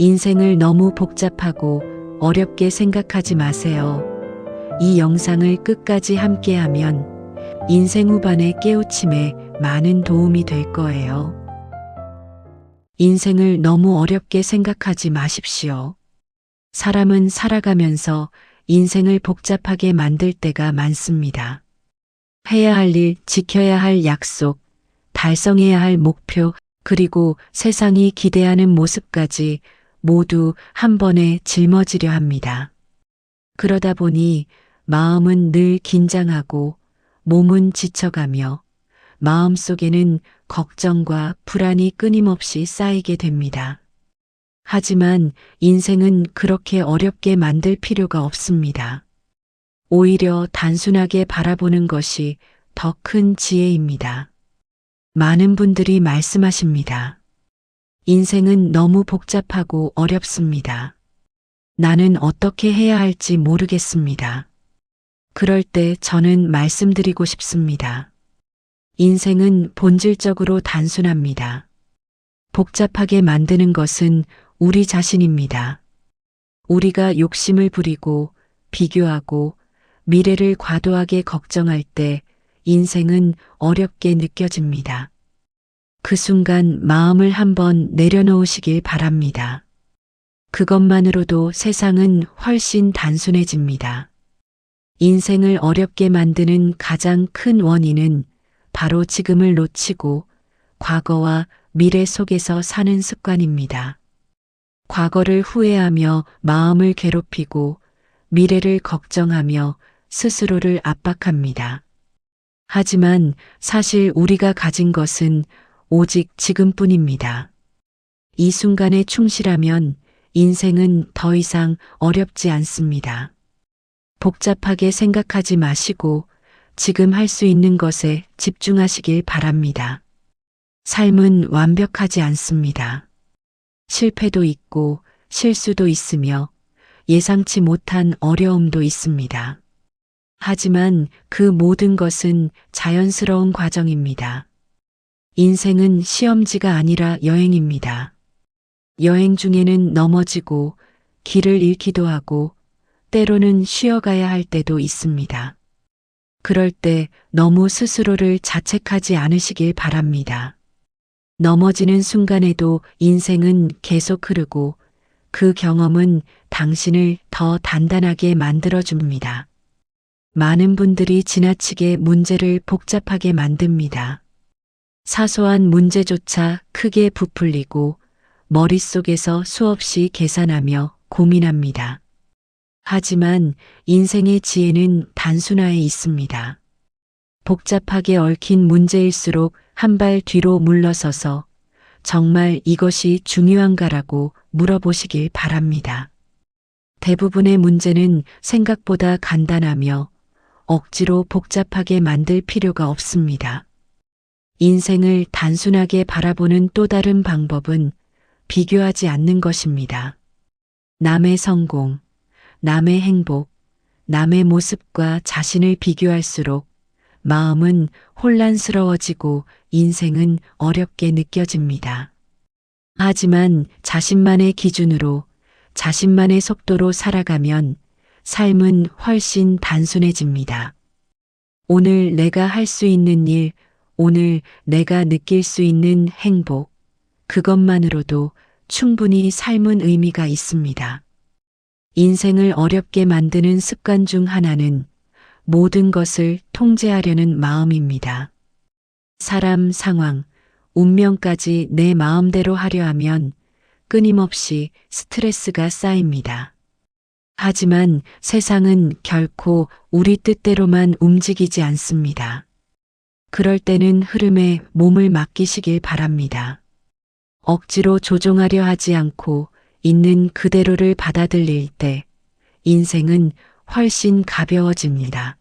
인생을 너무 복잡하고 어렵게 생각하지 마세요. 이 영상을 끝까지 함께하면 인생 후반의 깨우침에 많은 도움이 될 거예요. 인생을 너무 어렵게 생각하지 마십시오. 사람은 살아가면서 인생을 복잡하게 만들 때가 많습니다. 해야 할 일, 지켜야 할 약속, 달성해야 할 목표, 그리고 세상이 기대하는 모습까지 모두 한 번에 짊어지려 합니다. 그러다 보니 마음은 늘 긴장하고 몸은 지쳐가며 마음 속에는 걱정과 불안이 끊임없이 쌓이게 됩니다. 하지만 인생은 그렇게 어렵게 만들 필요가 없습니다. 오히려 단순하게 바라보는 것이 더 큰 지혜입니다. 많은 분들이 말씀하십니다. 인생은 너무 복잡하고 어렵습니다. 나는 어떻게 해야 할지 모르겠습니다. 그럴 때 저는 말씀드리고 싶습니다. 인생은 본질적으로 단순합니다. 복잡하게 만드는 것은 우리 자신입니다. 우리가 욕심을 부리고 비교하고 미래를 과도하게 걱정할 때 인생은 어렵게 느껴집니다. 그 순간 마음을 한번 내려놓으시길 바랍니다. 그것만으로도 세상은 훨씬 단순해집니다. 인생을 어렵게 만드는 가장 큰 원인은 바로 지금을 놓치고 과거와 미래 속에서 사는 습관입니다. 과거를 후회하며 마음을 괴롭히고 미래를 걱정하며 스스로를 압박합니다. 하지만 사실 우리가 가진 것은 오직 지금뿐입니다. 이 순간에 충실하면 인생은 더 이상 어렵지 않습니다. 복잡하게 생각하지 마시고 지금 할 수 있는 것에 집중하시길 바랍니다. 삶은 완벽하지 않습니다. 실패도 있고 실수도 있으며 예상치 못한 어려움도 있습니다. 하지만 그 모든 것은 자연스러운 과정입니다. 인생은 시험지가 아니라 여행입니다. 여행 중에는 넘어지고 길을 잃기도 하고 때로는 쉬어가야 할 때도 있습니다. 그럴 때 너무 스스로를 자책하지 않으시길 바랍니다. 넘어지는 순간에도 인생은 계속 흐르고 그 경험은 당신을 더 단단하게 만들어줍니다. 많은 분들이 지나치게 문제를 복잡하게 만듭니다. 사소한 문제조차 크게 부풀리고 머릿속에서 수없이 계산하며 고민합니다. 하지만 인생의 지혜는 단순화에 있습니다. 복잡하게 얽힌 문제일수록 한 발 뒤로 물러서서 정말 이것이 중요한가라고 물어보시길 바랍니다. 대부분의 문제는 생각보다 간단하며 억지로 복잡하게 만들 필요가 없습니다. 인생을 단순하게 바라보는 또 다른 방법은 비교하지 않는 것입니다. 남의 성공, 남의 행복, 남의 모습과 자신을 비교할수록 마음은 혼란스러워지고 인생은 어렵게 느껴집니다. 하지만 자신만의 기준으로 자신만의 속도로 살아가면 삶은 훨씬 단순해집니다. 오늘 내가 할 수 있는 일, 오늘 내가 느낄 수 있는 행복, 그것만으로도 충분히 삶은 의미가 있습니다. 인생을 어렵게 만드는 습관 중 하나는 모든 것을 통제하려는 마음입니다. 사람, 상황, 운명까지 내 마음대로 하려 하면 끊임없이 스트레스가 쌓입니다. 하지만 세상은 결코 우리 뜻대로만 움직이지 않습니다. 그럴 때는 흐름에 몸을 맡기시길 바랍니다. 억지로 조종하려 하지 않고 있는 그대로를 받아들일 때 인생은 훨씬 가벼워집니다.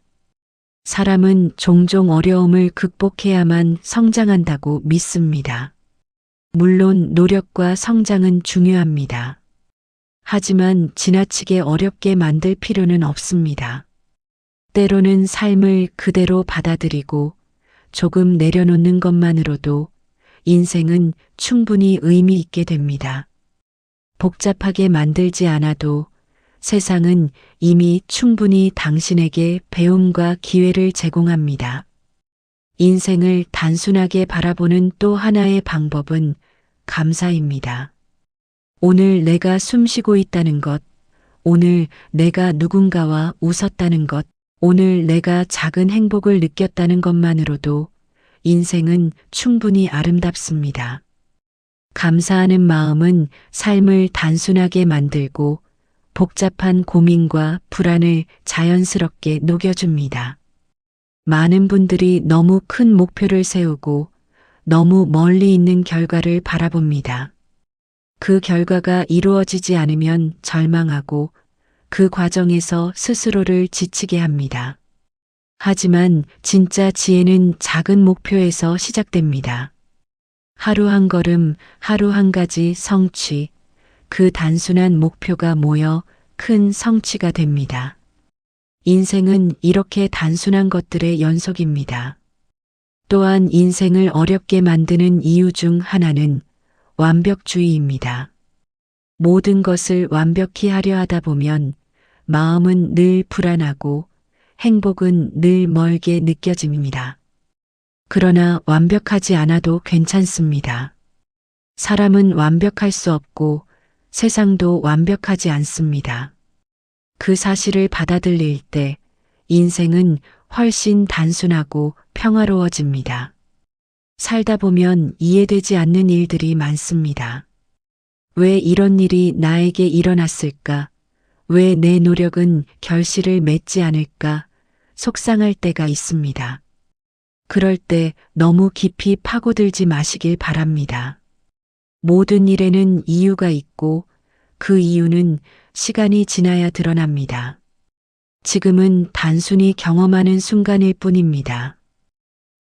사람은 종종 어려움을 극복해야만 성장한다고 믿습니다. 물론 노력과 성장은 중요합니다. 하지만 지나치게 어렵게 만들 필요는 없습니다. 때로는 삶을 그대로 받아들이고 조금 내려놓는 것만으로도 인생은 충분히 의미 있게 됩니다. 복잡하게 만들지 않아도 세상은 이미 충분히 당신에게 배움과 기회를 제공합니다. 인생을 단순하게 바라보는 또 하나의 방법은 감사입니다. 오늘 내가 숨 쉬고 있다는 것, 오늘 내가 누군가와 웃었다는 것, 오늘 내가 작은 행복을 느꼈다는 것만으로도 인생은 충분히 아름답습니다. 감사하는 마음은 삶을 단순하게 만들고 복잡한 고민과 불안을 자연스럽게 녹여줍니다. 많은 분들이 너무 큰 목표를 세우고 너무 멀리 있는 결과를 바라봅니다. 그 결과가 이루어지지 않으면 절망하고 그 과정에서 스스로를 지치게 합니다. 하지만 진짜 지혜는 작은 목표에서 시작됩니다. 하루 한 걸음, 하루 한 가지 성취, 그 단순한 목표가 모여 큰 성취가 됩니다. 인생은 이렇게 단순한 것들의 연속입니다. 또한 인생을 어렵게 만드는 이유 중 하나는 완벽주의입니다. 모든 것을 완벽히 하려 하다 보면 마음은 늘 불안하고 행복은 늘 멀게 느껴집니다. 그러나 완벽하지 않아도 괜찮습니다. 사람은 완벽할 수 없고 세상도 완벽하지 않습니다. 그 사실을 받아들일 때 인생은 훨씬 단순하고 평화로워집니다. 살다 보면 이해되지 않는 일들이 많습니다. 왜 이런 일이 나에게 일어났을까? 왜 내 노력은 결실을 맺지 않을까? 속상할 때가 있습니다. 그럴 때 너무 깊이 파고들지 마시길 바랍니다. 모든 일에는 이유가 있고 그 이유는 시간이 지나야 드러납니다. 지금은 단순히 경험하는 순간일 뿐입니다.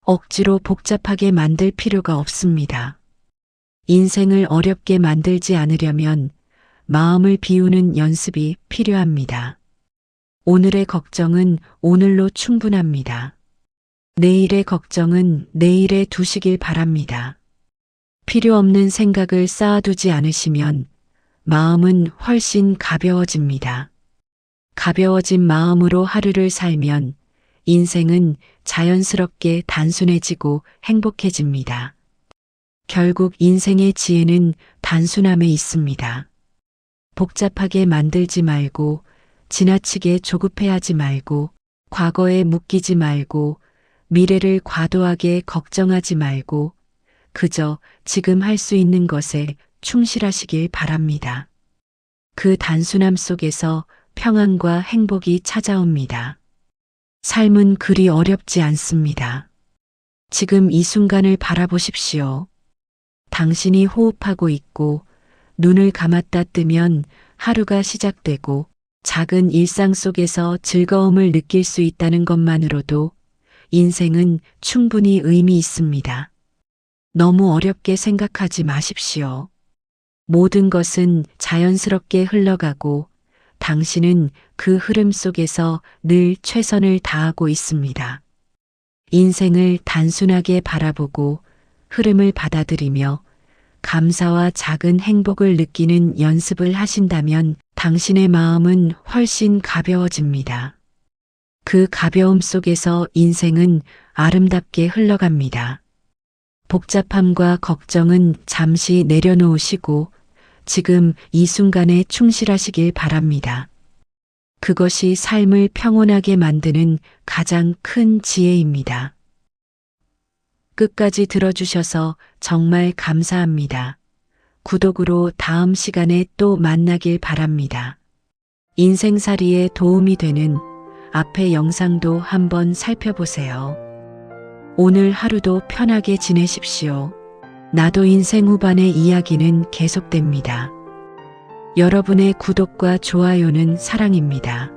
억지로 복잡하게 만들 필요가 없습니다. 인생을 어렵게 만들지 않으려면 마음을 비우는 연습이 필요합니다. 오늘의 걱정은 오늘로 충분합니다. 내일의 걱정은 내일에 두시길 바랍니다. 필요 없는 생각을 쌓아두지 않으시면 마음은 훨씬 가벼워집니다. 가벼워진 마음으로 하루를 살면 인생은 자연스럽게 단순해지고 행복해집니다. 결국 인생의 지혜는 단순함에 있습니다. 복잡하게 만들지 말고 지나치게 조급해하지 말고 과거에 묶이지 말고 미래를 과도하게 걱정하지 말고 그저 지금 할 수 있는 것에 충실하시길 바랍니다. 그 단순함 속에서 평안과 행복이 찾아옵니다. 삶은 그리 어렵지 않습니다. 지금 이 순간을 바라보십시오. 당신이 호흡하고 있고 눈을 감았다 뜨면 하루가 시작되고 작은 일상 속에서 즐거움을 느낄 수 있다는 것만으로도 인생은 충분히 의미 있습니다. 너무 어렵게 생각하지 마십시오. 모든 것은 자연스럽게 흘러가고 당신은 그 흐름 속에서 늘 최선을 다하고 있습니다. 인생을 단순하게 바라보고 흐름을 받아들이며 감사와 작은 행복을 느끼는 연습을 하신다면 당신의 마음은 훨씬 가벼워집니다. 그 가벼움 속에서 인생은 아름답게 흘러갑니다. 복잡함과 걱정은 잠시 내려놓으시고 지금 이 순간에 충실하시길 바랍니다. 그것이 삶을 평온하게 만드는 가장 큰 지혜입니다. 끝까지 들어주셔서 정말 감사합니다. 구독으로 다음 시간에 또 만나길 바랍니다. 인생살이에 도움이 되는 앞의 영상도 한번 살펴보세요. 오늘 하루도 편하게 지내십시오. 나도 인생 후반의 이야기는 계속됩니다. 여러분의 구독과 좋아요는 사랑입니다.